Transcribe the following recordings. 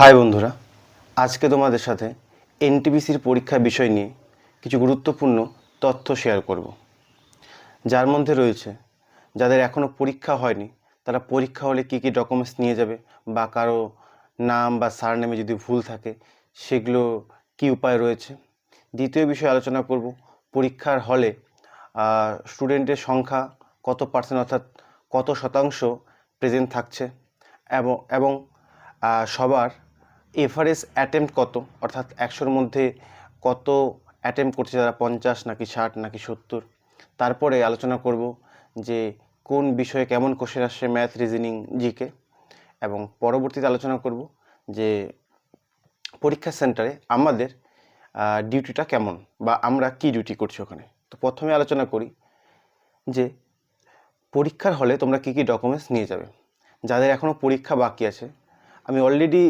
High বন্ধুরা, আজকে তোমাদের সাথে এনটিপিসির পরীক্ষা বিষয় নিয়ে কিছু গুরুত্বপূর্ণ তথ্য শেয়ার করব। যার মধ্যে রয়েছে, যাদের এখনও পরীক্ষা হয়নি, তারা পরীক্ষা হলে কী কী ডকুমেন্টস নিয়ে যাবে বা কারও নাম বা সার নামে যদি ভুল থাকে, সেগুলো কী উপায় রয়েছে? দ্বিতীয় বিষয়ে আলোচনা করব, পরীক্ষার হলে স্টুডেন্টের সংখ্যা কত পার্সেন্ট অর্থাৎ কত শতাংশ প্রেজেন্ট থাকছে, এবং সবার এভারেজ অ্যাটেম্প কত? অর্থাৎ একশোর মধ্যে কত অ্যাটেম্প করছে তারা পঞ্চাশ নাকি ষাট নাকি সত্তর? তারপরে আলোচনা করব যে কোন বিষয়ে কেমন কোশ্চেন আসছে ম্যাথ, রিজনিং, জিকে। এবং পরবর্তীতে আলোচনা করব যে পরীক্ষা সেন্টারে আমাদের ডিউটিটা কেমন বা আমরা কি ডিউটি করছি ওখানে? তো প্রথমে আলোচনা করি যে পরীক্ষার হলে তোমরা কী কী ডকুমেন্টস নিয়ে যাবে? যাদের এখনও পরীক্ষা বাকি আছে, আমি অলরেডি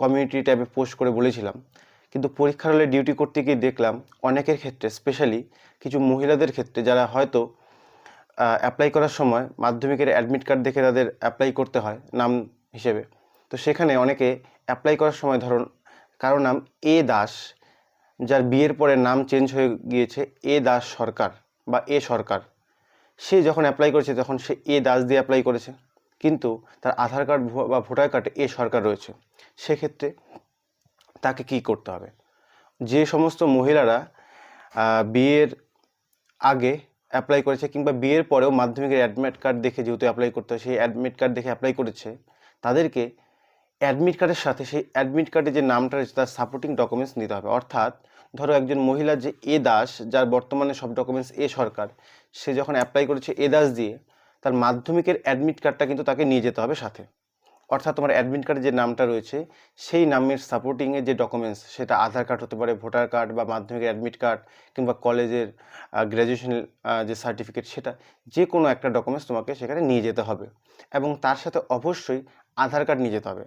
কমিউনিটি ট্যাবে পোস্ট করে বলেছিলাম। কিন্তু পরীক্ষার হলে ডিউটি করতে গিয়ে দেখলাম অনেকের ক্ষেত্রে স্পেশালি কিছু মহিলাদের ক্ষেত্রে যারা হয়তো অ্যাপ্লাই করার সময় মাধ্যমিকের অ্যাডমিট কার্ড দেখে তাদের অ্যাপ্লাই করতে হয় নাম হিসেবে। তো সেখানে অনেকে অ্যাপ্লাই করার সময় ধরুন কারও নাম এ দাস, যার বিয়ের পরে নাম চেঞ্জ হয়ে গিয়েছে এ দাস সরকার বা এ সরকার। সে যখন অ্যাপ্লাই করেছে তখন সে এ দাস দিয়ে অ্যাপ্লাই করেছে। কিন্তু তার আধার কার্ড বা ভোটার কার্ডে এ সরকার রয়েছে। সেক্ষেত্রে তাকে কি করতে হবে? যে সমস্ত মহিলারা বিয়ের আগে অ্যাপ্লাই করেছে কিংবা বিয়ের পরেও মাধ্যমিকের অ্যাডমিট কার্ড দেখে যেহেতু অ্যাপ্লাই করতে হয়, সেই অ্যাডমিট কার্ড দেখে অ্যাপ্লাই করেছে, তাদেরকে অ্যাডমিট কার্ডের সাথে সেই অ্যাডমিট কার্ডে যে নামটা রয়েছে তার সাপোর্টিং ডকুমেন্টস নিতে হবে। অর্থাৎ ধরো একজন মহিলা যে এ দাস, যার বর্তমানে সব ডকুমেন্টস এ সরকার, সে যখন অ্যাপ্লাই করেছে এ দাস দিয়ে তার মাধ্যমিকের অ্যাডমিট কার্ডটা কিন্তু তাকে নিয়ে যেতে হবে সাথে। অর্থাৎ তোমার অ্যাডমিট কার্ডের যে নামটা রয়েছে, সেই নামের সাপোর্টিংয়ে যে ডকুমেন্টস সেটা আধার কার্ড হতে পারে ভোটার কার্ড বা মাধ্যমিকের অ্যাডমিট কার্ড কিংবা কলেজের গ্র্যাজুয়েশন যে সার্টিফিকেট সেটা যে কোনো একটা ডকুমেন্টস তোমাকে সেখানে নিয়ে যেতে হবে। এবং তার সাথে অবশ্যই আধার কার্ড নিয়ে যেতে হবে।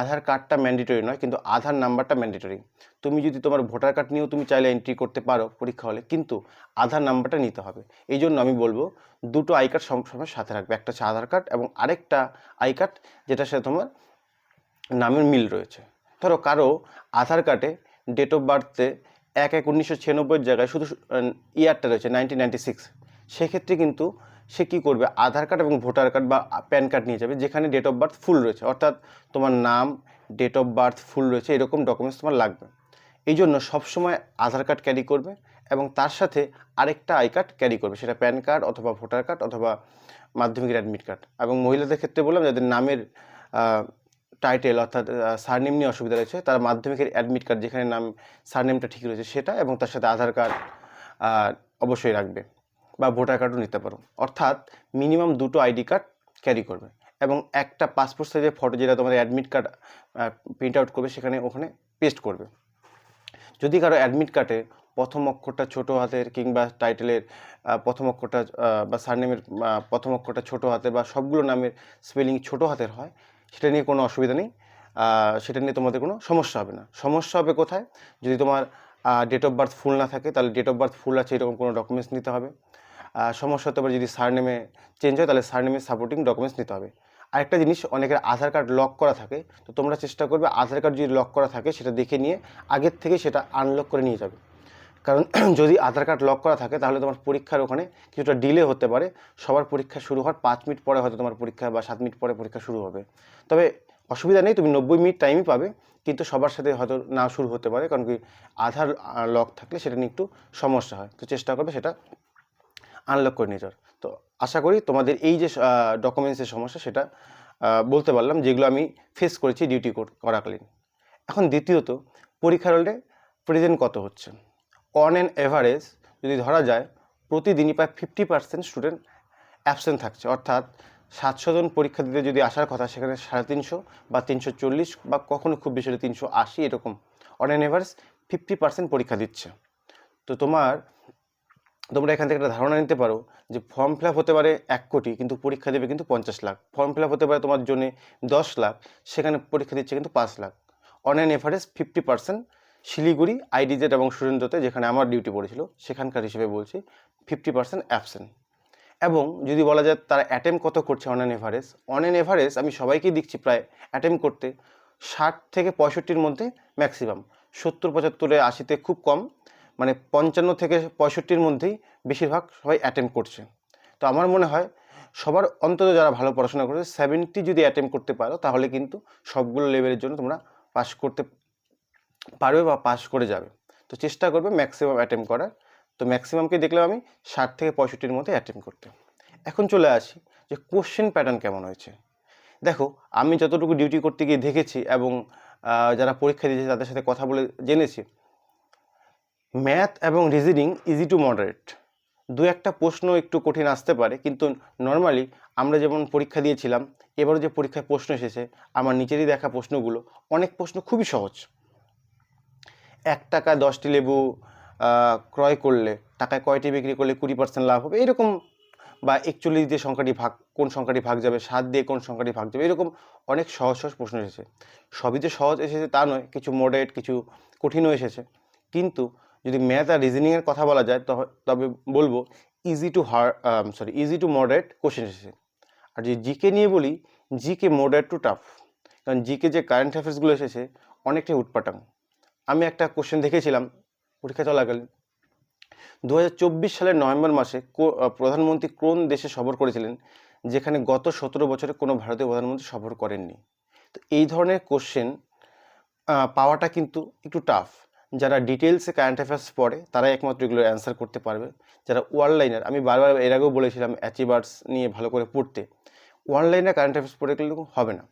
আধার কার্ডটা ম্যান্ডেটরি নয়, কিন্তু আধার নাম্বারটা ম্যান্ডেটরি তুমি যদি তোমার ভোটার কার্ড নিয়েও তুমি চাইলে এন্ট্রি করতে পারো পরীক্ষা হলে, কিন্তু আধার নাম্বারটা নিতে হবে। এই জন্য আমি বলব, দুটো আই কার্ড সবসময় সাথে রাখবে। একটা হচ্ছে আধার কার্ড এবং আরেকটা আই কার্ড যেটার সাথে তোমার নামের মিল রয়েছে। ধরো কারও আধার কার্ডে ডেট অফ বার্থে এক এক উনিশশো ছিয়ানব্বইয়ের জায়গায় শুধু ইয়ারটা রয়েছে নাইনটিন নাইনটি সিক্স সেক্ষেত্রে কিন্তু সে কী করবে? আধার কার্ড এবং ভোটার কার্ড বা প্যান কার্ড নিয়ে যাবে, যেখানে ডেট অফ বার্থ ফুল রয়েছে। অর্থাৎ তোমার নাম ডেট অফ বার্থ ফুল রয়েছে, এরকম ডকুমেন্টস তোমার লাগবে। এই জন্য সবসময় আধার কার্ড ক্যারি করবে এবং তার সাথে আরেকটা আই কার্ড ক্যারি করবে, সেটা প্যান কার্ড অথবা ভোটার কার্ড অথবা মাধ্যমিকের অ্যাডমিট কার্ড এবং মহিলাদের ক্ষেত্রে বললাম, যাদের নামের টাইটেল অর্থাৎ সারনেম নিয়ে অসুবিধা রয়েছে, তার মাধ্যমিকের অ্যাডমিট কার্ড যেখানে নাম সারনেমটা ঠিক রয়েছে, সেটা এবং তার সাথে আধার কার্ড অবশ্যই রাখবে। বা ভোটার কার্ডও নিতে পারো। অর্থাৎ মিনিমাম দুটো আইডি কার্ড ক্যারি করবে এবং একটা পাসপোর্ট সাইজের ফটো যেটা তোমাদের অ্যাডমিট কার্ড প্রিন্ট আউট করবে সেখানে ওখানে পেস্ট করবে। যদি কারও অ্যাডমিট কার্ডে প্রথম অক্ষরটা ছোট হাতের কিংবা টাইটেলের প্রথম অক্ষরটা বা সারনেমের প্রথম অক্ষরটা ছোট হাতে বা সবগুলো নামের স্পেলিং ছোট হাতের হয়, সেটা নিয়ে কোনো অসুবিধা নেই। সেটা নিয়ে তোমাদের কোনো সমস্যা হবে না। সমস্যা হবে কোথায়? যদি তোমার ডেট অফ বার্থ ফুল না থাকে, তাহলে ডেট অফ বার্থ ফুল আছে, এরকম কোনো ডকুমেন্টস নিতে হবে। সমস্যা হতে পারে যদি সারনেমে চেঞ্জ হয়, তাহলে সারনেমের সাপোর্টিং ডকুমেন্টস নিতে হবে। আরেকটা জিনিস, অনেকের আধার কার্ড লক করা থাকে। তো তোমরা চেষ্টা করবে আধার কার্ড যদি লক করা থাকে, সেটা দেখে নিয়ে আগের থেকে সেটা আনলক করে নিয়ে যাবে। কারণ যদি আধার কার্ড লক করা থাকে, তাহলে তোমার পরীক্ষার ওখানে কিছুটা ডিলে হতে পারে। সবার পরীক্ষা শুরু হওয়ার পাঁচ মিনিট পরে হয়তো তোমার পরীক্ষা বা সাত মিনিট পরে পরীক্ষা শুরু হবে। তবে অসুবিধা নেই, তুমি নব্বই মিনিট টাইমই পাবে। কিন্তু সবার সাথে হয়তো না শুরু হতে পারে, কারণ কি আধার লক থাকলে সেটা নিয়ে একটু সমস্যা হয়। তো চেষ্টা করবে সেটা আনলক করে নিয়ে তো আশা করি তোমাদের এই যে ডকুমেন্টসের সমস্যা, সেটা বলতে পারলাম যেগুলো আমি ফেস করেছি ডিউটি করাকালীন এখন দ্বিতীয়ত, পরীক্ষার হলে প্রেজেন্ট কত হচ্ছে? অন অ্যান এভারেজ যদি ধরা যায়, প্রতিদিনই প্রায় ফিফটি পার্সেন্ট স্টুডেন্ট অ্যাবসেন্ট থাকছে। অর্থাৎ সাতশো জন পরীক্ষা দিতে যদি আসার কথা, সেখানে সাড়ে তিনশো বা তিনশো চল্লিশ বা কখনো খুব বেশি হলে তিনশো আশি, এরকম। On an average fifty percent পরীক্ষা দিচ্ছে। তো তোমার তোমরা এখান থেকে একটা ধারণা নিতে পারো যে ফর্ম ফিল হতে পারে এক কোটি, কিন্তু পরীক্ষা দেবে কিন্তু পঞ্চাশ লাখ। ফর্ম ফিল হতে পারে তোমার জন্য দশ লাখ, সেখানে পরীক্ষা দিচ্ছে কিন্তু পাঁচ lakh. On an average fifty percent Siliguri IDZ এবং সুরেন্দ্রতে, যেখানে আমার ডিউটি পড়েছিল, সেখানকার হিসেবে বলছি ফিফটি পার্সেন্ট অ্যাবসেন্ট এবং যদি বলা যায় তারা অ্যাটেম্প কত করছে on an average on average আমি সবাইকেই দেখছি প্রায় অ্যাটেম্প করতে ষাট থেকে পঁয়ষট্টির মধ্যে ম্যাক্সিমাম সত্তর, পঁচাত্তরে, আশিতে খুব কম মানে পঞ্চান্ন থেকে পঁয়ষট্টির মধ্যেই বেশিরভাগ সবাই অ্যাটেম্প করছে। তো আমার মনে হয় সবার অন্তত যারা ভালো পড়াশোনা করেছে সেভেন্টি যদি অ্যাটেম্প করতে পারো, তাহলে কিন্তু সবগুলো লেভেলের জন্য তোমরা পাস করতে পারবে বা পাস করে যাবে। তো চেষ্টা করবে ম্যাক্সিমাম অ্যাটেম্প করার। তো ম্যাক্সিমামকে দেখলাম আমি ষাট থেকে পঁয়ষট্টির মধ্যে অ্যাটেম্প করতে। এখন চলে আসি যে কোশ্চেন প্যাটার্ন কেমন হয়েছে। দেখো, আমি যতটুকু ডিউটি করতে গিয়ে দেখেছি এবং যারা পরীক্ষা দিয়েছে তাদের সাথে কথা বলে জেনেছি ম্যাথ এবং রিজনিং ইজি টু মডারেট দু একটা প্রশ্ন একটু কঠিন আসতে পারে, কিন্তু নর্মালি আমরা যেমন পরীক্ষা দিয়েছিলাম, এবারও যে পরীক্ষায় প্রশ্ন এসেছে, আমার নিচেরই দেখা প্রশ্নগুলো, অনেক প্রশ্ন খুবই সহজ। এক টাকা দশটি লেবু ক্রয় করলে, টাকায় কয়টি বিক্রি করলে কুড়ি পার্সেন্ট লাভ হবে? এরকম বা একচল্লিশ দিয়ে সংখ্যাটি ভাগ, কোন সংখ্যাটি ভাগ যাবে, সাত দিয়ে কোন সংখ্যাটি ভাগ যাবে, এরকম অনেক সহজ সহজ প্রশ্ন এসেছে। সবই যে সহজ এসেছে তা নয়, কিছু মডারেট কিছু কঠিনও এসেছে। কিন্তু যদি ম্যাথ আর রিজনিংয়ের কথা বলা যায় তবে বলব easy to hard sorry easy to moderate question এসেছে। আর যদি জিকে নিয়ে বলি জিকে মডারেট টু টাফ কারণ জিকে যে কারেন্ট অ্যাফেয়ার্সগুলো এসেছে, অনেকটাই উটপাটাং। আমি একটা কোশ্চেন দেখেছিলাম পরীক্ষা চলাকালীন। দু হাজার চব্বিশ সালের নভেম্বর মাসে প্রধানমন্ত্রী কোন দেশে সফর করেছিলেন, যেখানে গত সতেরো বছরে কোনো ভারতীয় প্রধানমন্ত্রী সফর করেননি? তো এই ধরনের কোশ্চেন পাওয়াটা কিন্তু একটু টাফ যারা ডিটেলসে কারেন্ট অ্যাফেয়ার্স পড়ে, তারাই একমাত্র এগুলো অ্যান্সার করতে পারবে। যারা ওয়ানলাইনার আমি বারবার এর আগেও বলেছিলাম অ্যাচিভার্স নিয়ে ভালো করে পড়তে। ওয়ানলাইনার কারেন্ট অ্যাফেয়ার্স পড়ে গেলে হবে না।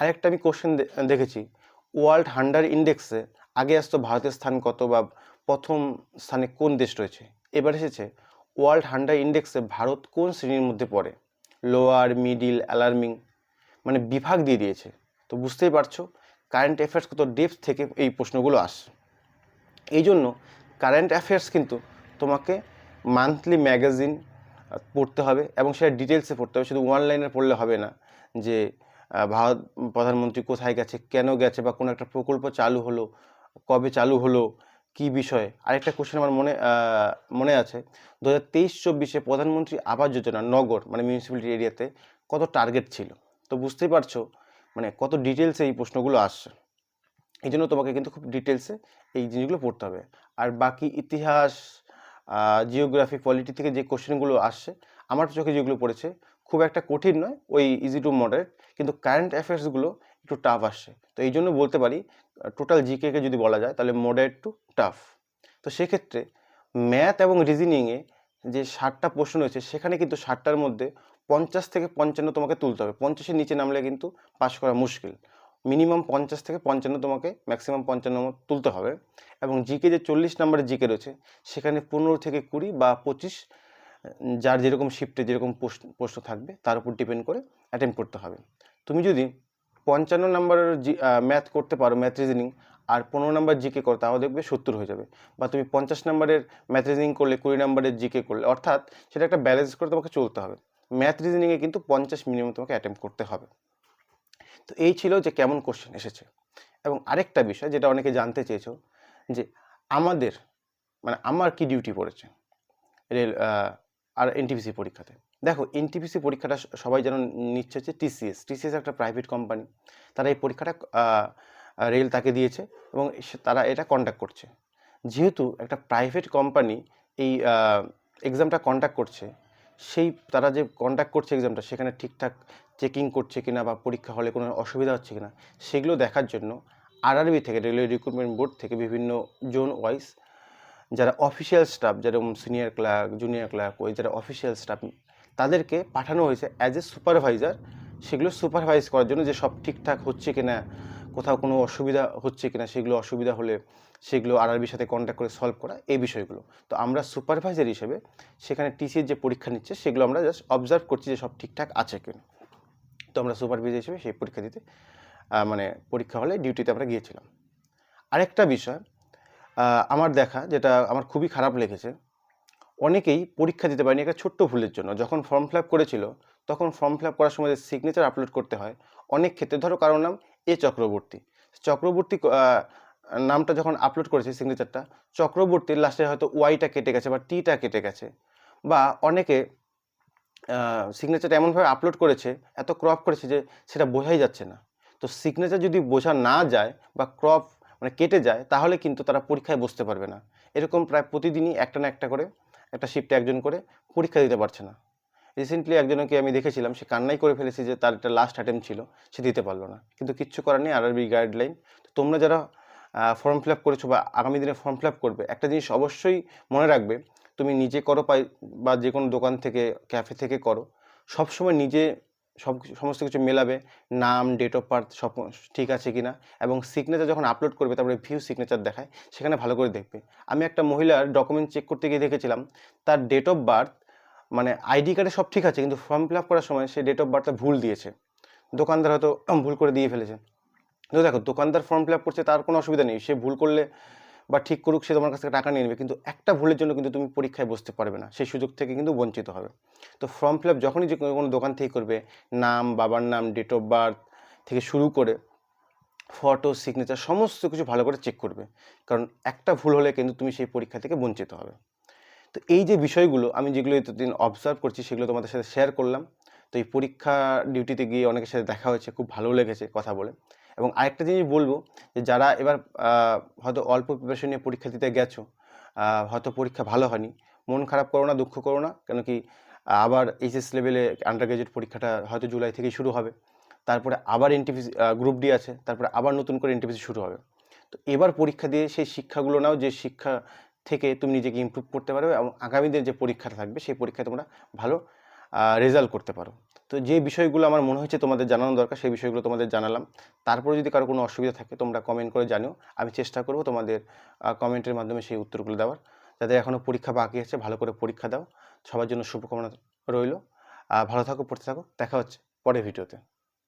আরেকটা আমি কোশ্চেন দেখেছি ওয়ার্ল্ড হান্ডার ইন্ডেক্সে আগে আসতো ভারতের স্থান কত বা প্রথম স্থানে কোন দেশ রয়েছে? এবার এসেছে ওয়ার্ল্ড হান্ডার ইন্ডেক্সে ভারত কোন শ্রেণির মধ্যে পড়ে? লোয়ার মিডিল অ্যালার্মিং মানে বিভাগ দিয়ে দিয়েছে। তো বুঝতেই পারছ কারেন্ট অ্যাফেয়ার্স কত ডেপথ থেকে এই প্রশ্নগুলো আসে। এই জন্য কারেন্ট অ্যাফেয়ার্স কিন্তু তোমাকে মান্থলি ম্যাগাজিন পড়তে হবে এবং সেটা ডিটেলসে পড়তে হবে। শুধু ওয়ান লাইনের পড়লে হবে না যে ভারত প্রধানমন্ত্রী কোথায় গেছে, কেন গেছে বা কোনো একটা প্রকল্প চালু হলো, কবে চালু হলো, কি বিষয়ে? আরেকটা কোশ্চেন আমার মনে মনে আছে। দু হাজার তেইশ চব্বিশে প্রধানমন্ত্রী আবাস যোজনা নগর মানে মিউনিসিপ্যালিটি এরিয়াতে কত টার্গেট ছিল? তো বুঝতেই পারছ মানে কত ডিটেলসে এই প্রশ্নগুলো আসছে। এই জন্য তোমাকে কিন্তু খুব ডিটেলসে এই জিনিসগুলো পড়তে হবে। আর বাকি ইতিহাস জিওগ্রাফি পলিটি থেকে যে কোশ্চেনগুলো আসছে, আমার চোখে যেগুলো পড়েছে, খুব একটা কঠিন নয়, ওই ইজি টু মডারেট কিন্তু কারেন্ট অ্যাফেয়ার্সগুলো একটু টাফ আসছে। তো এই জন্য বলতে পারি টোটাল জিকেকে যদি বলা যায়, তাহলে মডারেট টু টাফ তো সেক্ষেত্রে ম্যাথ এবং রিজনিংয়ে যে ষাটটা প্রশ্ন রয়েছে, সেখানে কিন্তু ষাটটার মধ্যে পঞ্চাশ থেকে পঞ্চান্ন তোমাকে তুলতে হবে। পঞ্চাশের নিচে নামলে কিন্তু পাশ করা মুশকিল। মিনিমাম পঞ্চাশ থেকে পঞ্চান্ন তোমাকে ম্যাক্সিমাম পঞ্চান্ন নম্বর তুলতে হবে। এবং জিকে যে চল্লিশ নম্বরের জিকে রয়েছে, সেখানে পনেরো থেকে কুড়ি বা পঁচিশ, যার যেরকম শিফটে যেরকম প্রশ্ন থাকবে, তার উপর ডিপেন্ড করে অ্যাটেম্প করতে হবে। তুমি যদি পঞ্চান্ন নম্বরের জি ম্যাথ করতে পারো ম্যাথ রিজনিং আর পনেরো নম্বর জিকে করো, তাহলে দেখবে সত্তর হয়ে যাবে। বা তুমি পঞ্চাশ নম্বরের ম্যাথ রিজনিং করলে, কুড়ি নম্বরের জিকে করলে, অর্থাৎ সেটা একটা ব্যালেন্স করে তোমাকে চলতে হবে। ম্যাথ রিজনিংয়ে কিন্তু পঞ্চাশ মিনিমাম তোমাকে অ্যাটেম্প করতে হবে। তো এই ছিল যে কেমন কোশ্চেন এসেছে। এবং আরেকটা বিষয় যেটা অনেকে জানতে চেয়েছো, যে আমাদের মানে আমার কি ডিউটি পড়েছে? রেল আর এনটিপিসি পরীক্ষাতে। দেখো এনটিপিসি পরীক্ষাটা সবাই যেন নিচ্ছে হচ্ছে টিসিএস টিসিএস একটা প্রাইভেট কোম্পানি তারা এই পরীক্ষাটা রেল তাকে দিয়েছে এবং তারা এটা কন্ডাক্ট করছে। যেহেতু একটা প্রাইভেট কোম্পানি এই এক্সামটা কন্ডাক্ট করছে, সেই, তারা যে কন্ডাক্ট করছে এক্সামটা সেখানে ঠিকঠাক চেকিং করছে কিনা বা পরীক্ষা হলে কোনো অসুবিধা হচ্ছে কিনা, সেগুলো দেখার জন্য আরআরবি থেকে রেলওয়ে রিক্রুটমেন্ট বোর্ড থেকে বিভিন্ন জোন ওয়াইজ যারা অফিসিয়াল স্টাফ যেরকম সিনিয়র ক্লার্ক জুনিয়র ক্লার্ক ওই যারা অফিসিয়াল স্টাফ তাদেরকে পাঠানো হয়েছে অ্যাজ এ সুপারভাইজার সেগুলো সুপারভাইজ করার জন্য যে সব ঠিকঠাক হচ্ছে কিনা, কোথাও কোনো অসুবিধা হচ্ছে কিনা, সেগুলো অসুবিধা হলে সেগুলো আরআরবির সাথে কন্ট্যাক্ট করে সলভ করা, এই বিষয়গুলো। তো আমরা সুপারভাইজার হিসেবে সেখানে টিসির যে পরীক্ষা নিচ্ছে, সেগুলো আমরা জাস্ট অবজার্ভ করছি যে সব ঠিকঠাক আছে কিনা। তো আমরা সুপারভাইজার হিসেবে সেই পরীক্ষা দিতে মানে পরীক্ষা হলে ডিউটিতে আমরা গিয়েছিলাম। আরেকটা বিষয় আমার দেখা যেটা আমার খুবই খারাপ লেগেছে, অনেকেই পরীক্ষা দিতে পারেনি একটা ছোট্ট ভুলের জন্য। যখন ফর্ম ফিল আপ করেছিল, তখন ফর্ম ফিল আপ করার সময় যে সিগনেচার আপলোড করতে হয়, অনেক ক্ষেত্রে ধরো কারোর নাম এ চক্রবর্তী চক্রবর্তী নামটা যখন আপলোড করেছে সিগনেচারটা চক্রবর্তীর লাস্টে হয়তো ওয়াইটা কেটে গেছে বা টিটা কেটে গেছে, বা অনেকে সিগনেচারটা এমনভাবে আপলোড করেছে, এত ক্রপ করেছে যে সেটা বোঝাই যাচ্ছে না। তো সিগনেচার যদি বোঝা না যায় বা ক্রপ মানে কেটে যায়, তাহলে কিন্তু তারা পরীক্ষায় বসতে পারবে না। এরকম প্রায় প্রতিদিনই একটা না একটা করে, একটা শিফটে একজন করে পরীক্ষা দিতে পারছে না। রিসেন্টলি একজনকে আমি দেখেছিলাম, সে কান্নাই করে ফেলেছে যে তার একটা লাস্ট অ্যাটেম্প ছিল, সে দিতে পারল না। কিন্তু কিচ্ছু করার নেই আরআরবি গাইডলাইন তোমরা যারা ফর্ম ফিল আপ করেছ বা আগামী দিনে ফর্ম ফিল আপ করবে, একটা জিনিস অবশ্যই মনে রাখবে তুমি নিজে করো পাই, বা যে কোনো দোকান থেকে ক্যাফে থেকে করো। সবসময় নিজে সব সমস্ত কিছু মেলাবে, নাম ডেট অফ বার্থ সব ঠিক আছে কি না এবং সিগনেচার যখন আপলোড করবে, তারপরে ভিউ সিগনেচার দেখায়, সেখানে ভালো করে দেখবে। আমি একটা মহিলার ডকুমেন্ট চেক করতে গিয়ে দেখেছিলাম, তার ডেট অফ বার্থ মানে আইডি কার্ডে সব ঠিক আছে, কিন্তু ফর্ম ফিল আপ করার সময় সে ডেট অফ বার্থটা ভুল দিয়েছে। দোকানদার হয়তো ভুল করে দিয়ে ফেলেছে। তো দেখো, দোকানদার ফর্ম ফিল আপ করছে, তার কোনো অসুবিধা নেই। সে ভুল করলে বা ঠিক করুক সে তোমার কাছ থেকে টাকা নিয়ে নেবে। কিন্তু একটা ভুলের জন্য কিন্তু তুমি পরীক্ষায় বসতে পারবে না। সেই সুযোগ থেকে কিন্তু বঞ্চিত হবে। তো ফর্ম ফিল আপ যখনই যে কোনো দোকান থেকে করবে, নাম, বাবার নাম ডেট অফ বার্থ থেকে শুরু করে ফটো সিগনেচার সমস্ত কিছু ভালো করে চেক করবে। কারণ একটা ভুল হলে কিন্তু তুমি সেই পরীক্ষা থেকে বঞ্চিত হবে। তো এই যে বিষয়গুলো আমি যেগুলো এতদিন অবজার্ভ করছি সেগুলো তোমাদের সাথে শেয়ার করলাম। তো এই পরীক্ষা ডিউটিতে গিয়ে অনেকের সাথে দেখা হয়েছে, খুব ভালো লেগেছে কথা বলে। এবং আরেকটা জিনিস বলব যে, যারা এবার হয়তো অল্প প্রিপারেশন নিয়ে পরীক্ষা দিতে গেছো হয়তো পরীক্ষা ভালো হয়নি, মন খারাপ করো না, দুঃখ করো না, কেন কি, আবার এইচএস লেভেলে আন্ডার গ্রাজুয়েট পরীক্ষাটা হয়তো জুলাই থেকেই শুরু হবে, তারপরে আবার এনটিপিসি গ্রুপ ডি আছে, তারপরে আবার নতুন করে এনটিপিসি শুরু হবে। তো এবার পরীক্ষা দিয়ে সেই শিক্ষাগুলো নাও, যে শিক্ষা থেকে তুমি নিজেকে ইমপ্রুভ করতে পারবে এবং আগামী দিনে যে পরীক্ষাটা থাকবে, সেই পরীক্ষায় তোমরা ভালো রেজাল্ট করতে পারো। তো যে বিষয়গুলো আমার মনে হয়েছে তোমাদের জানানো দরকার, সেই বিষয়গুলো তোমাদের জানালাম। তারপরে যদি কারও কোনো অসুবিধা থাকে, তোমরা কমেন্ট করে জানিও। আমি চেষ্টা করব তোমাদের কমেন্টের মাধ্যমে সেই উত্তরগুলো দেওয়ার। যাদের এখনও পরীক্ষা বাকি আছে, ভালো করে পরীক্ষা দাও। সবার জন্য শুভকামনা রইল। ভালো থাকো, পড়তে থাকো। দেখা হচ্ছে পরের ভিডিওতে